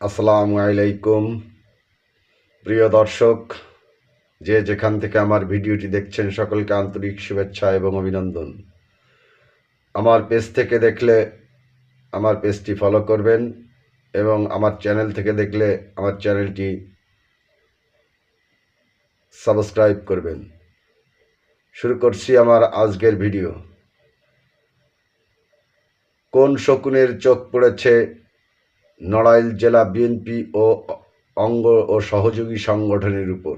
আসসালামু আলাইকুম। প্রিয় দর্শক, যে যেখান থেকে আমার ভিডিওটি দেখছেন, সকলকে আন্তরিক শুভেচ্ছা এবং অভিনন্দন। আমার পেজ থেকে দেখলে আমার পেজটি ফলো করবেন এবং আমার চ্যানেল থেকে দেখলে আমার চ্যানেলটি সাবস্ক্রাইব করবেন। শুরু করছি আমার আজকের ভিডিও। কোন শকুনের চোখ পড়েছে নড়াইল জেলা বিএনপি ও অঙ্গ ও সহযোগী সংগঠনের উপর।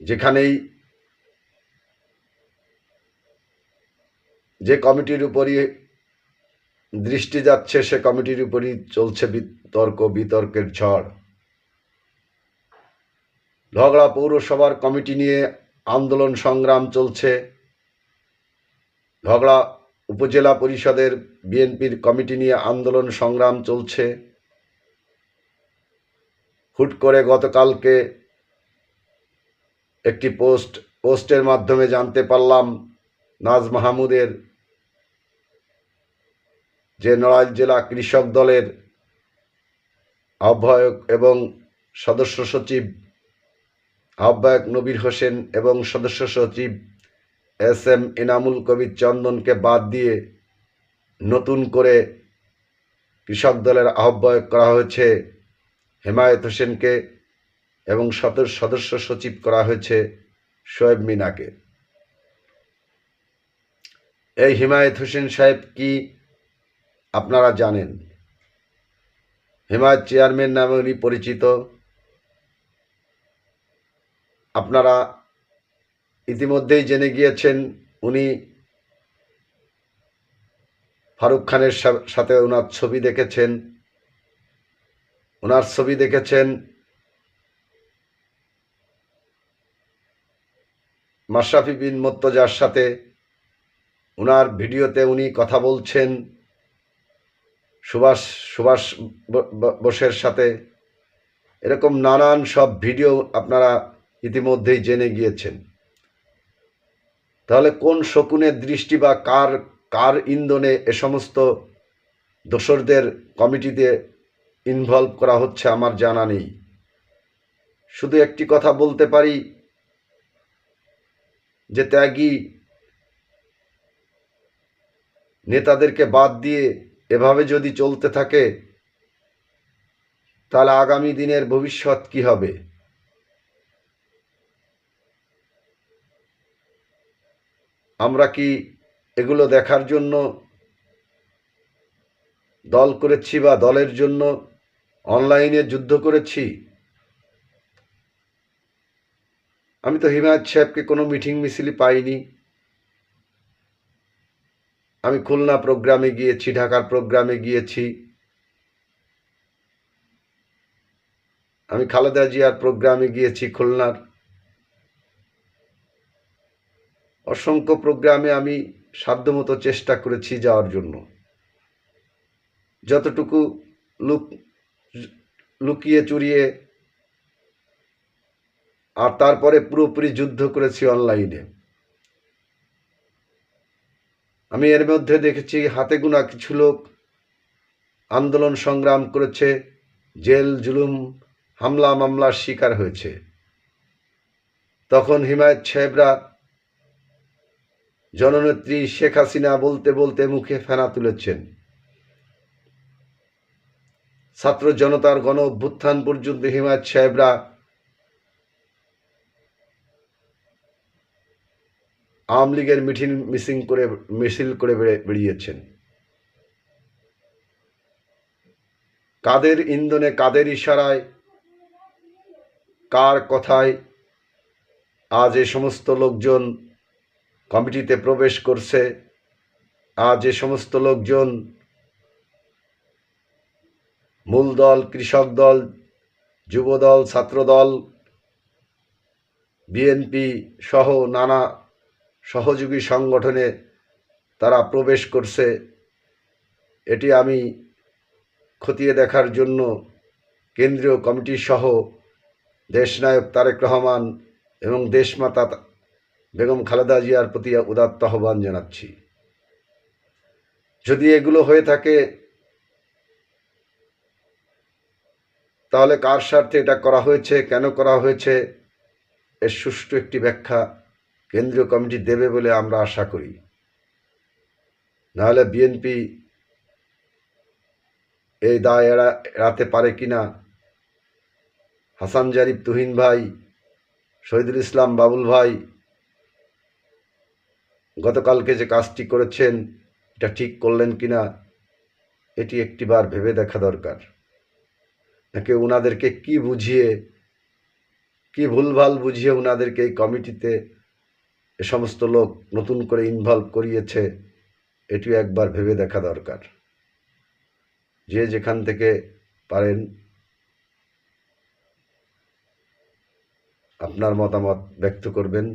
যেখানেই যে কমিটির উপরই দৃষ্টি যাচ্ছে, সে কমিটির উপরই চলছে বিতর্ক, বিতর্কের ঝড়। ঝগড়া পৌরসভার কমিটি নিয়ে আন্দোলন সংগ্রাম চলছে। ঝগড়া উপজেলা পরিষদের বিএনপির কমিটি নিয়ে আন্দোলন সংগ্রাম চলছে। হুট করে গতকালকে একটি পোস্ট, পোস্টের মাধ্যমে জানতে পারলাম নাজ মাহমুদের যে নড়াইল জেলা কৃষক দলের আহ্বায়ক এবং সদস্য সচিব, আহ্বায়ক নবীর হোসেন এবং সদস্য সচিব এস এম এনামুল কবির চন্দনকে বাদ দিয়ে নতুন করে কৃষক দলের আহ্বায়ক করা হয়েছে, হেমায়ত হোসেনকে এবং সদস্য সদস্য সচিব করা হয়েছে শোয়েব মিনাকে। এই হিমায়ত হোসেন সাহেব কি আপনারা জানেন? হিমায়ত চেয়ারম্যান নামে উনি পরিচিত। আপনারা ইতিমধ্যেই জেনে গিয়েছেন উনি ফারুক খানের সাথে ওনার ছবি দেখেছেন। ওনার ছবি দেখেছেন মাশরাফি বিন মোত্তজার সাথে। ওনার ভিডিওতে উনি কথা বলছেন সুভাষ সুভাষ বোসের সাথে। এরকম নানান সব ভিডিও আপনারা ইতিমধ্যেই জেনে গিয়েছেন। তাহলে কোন শকুনের দৃষ্টি বা কার কার ইন্ধনে এ সমস্ত দোসরদের কমিটিতে ইনভলভ করা হচ্ছে আমার জানা নেই। শুধু একটি কথা বলতে পারি যে ত্যাগী নেতাদেরকে বাদ দিয়ে এভাবে যদি চলতে থাকে, তাহলে আগামী দিনের ভবিষ্যৎ কি হবে? আমরা কি এগুলো দেখার জন্য দল করেছি বা দলের জন্য অনলাইনে যুদ্ধ করেছি? আমি তো হিমায়ত সাহেবকে কোনো মিটিং মিছিলই পাইনি। আমি খুলনা প্রোগ্রামে গিয়েছি, ঢাকার প্রোগ্রামে গিয়েছি। আমি খালেদা জিয়ার প্রোগ্রামে গিয়েছি খুলনার। অসংখ্য প্রোগ্রামে আমি সাধ্যমতো চেষ্টা করেছি যাওয়ার জন্য। যতটুকু লুক, লুকিয়ে চুরিয়ে আর তারপরে পুরোপুরি যুদ্ধ করেছি অনলাইনে। আমি এর মধ্যে দেখেছি হাতে গোনা কিছু লোক আন্দোলন সংগ্রাম করেছে, জেল, জুলুম হামলা মামলার শিকার হয়েছে। তখন হিমায়ত সাহেবরা জননেত্রী শেখ হাসিনা বলতে বলতে মুখে ফেনা তুলেছেন। ছাত্র জনতার গণ অভ্যুত্থান পর্যন্ত হিমায়ত সাহেবরা আওয়ামী লীগের মিটিং মিসিং করে, মিছিল করে বেরিয়েছেন। কাদের ইন্ধনে, কাদের ইশারায়, কার কথায় আজ এ সমস্ত লোকজন কমিটিতে প্রবেশ করছে। আজ এ সমস্ত লোকজন মূল দল কৃষক দল যুব দল ছাত্র দল বিএনপি সহ নানা সহযোগী সংগঠনে তারা প্রবেশ করছে। এটি আমি খতিয়ে দেখার জন্য কেন্দ্রীয় কমিটি সহ দেশনায়ক তারেক রহমান এবং দেশমাতা বেগম খালেদা জিয়ার প্রতি উদাত্ত আহ্বান জানাচ্ছি। যদি এগুলো হয়ে থাকে, তাহলে কার স্বার্থে এটা করা হয়েছে, কেন করা হয়েছে, এর সুষ্ঠু একটি ব্যাখ্যা কেন্দ্রীয় কমিটি দেবে বলে আমরা আশা করি। নাহলে বিএনপি এই দায় এড়া, এড়াতে পারে কিনা? হাসান জারিফ তুহিন ভাই, শহীদুল ইসলাম বাবুল ভাই গতকালকে যে কাজটি করেছেন, এটা ঠিক করলেন কি না এটি একটিবার ভেবে দেখা দরকার। নাকি ওনাদেরকে কি বুঝিয়ে, কি ভুলভাল বুঝিয়ে ওনাদেরকে এই কমিটিতে এ সমস্ত লোক নতুন করে ইনভলভ করিয়েছে, এটিও একবার ভেবে দেখা দরকার। যে যেখান থেকে পারেন, আপনার মতামত ব্যক্ত করবেন।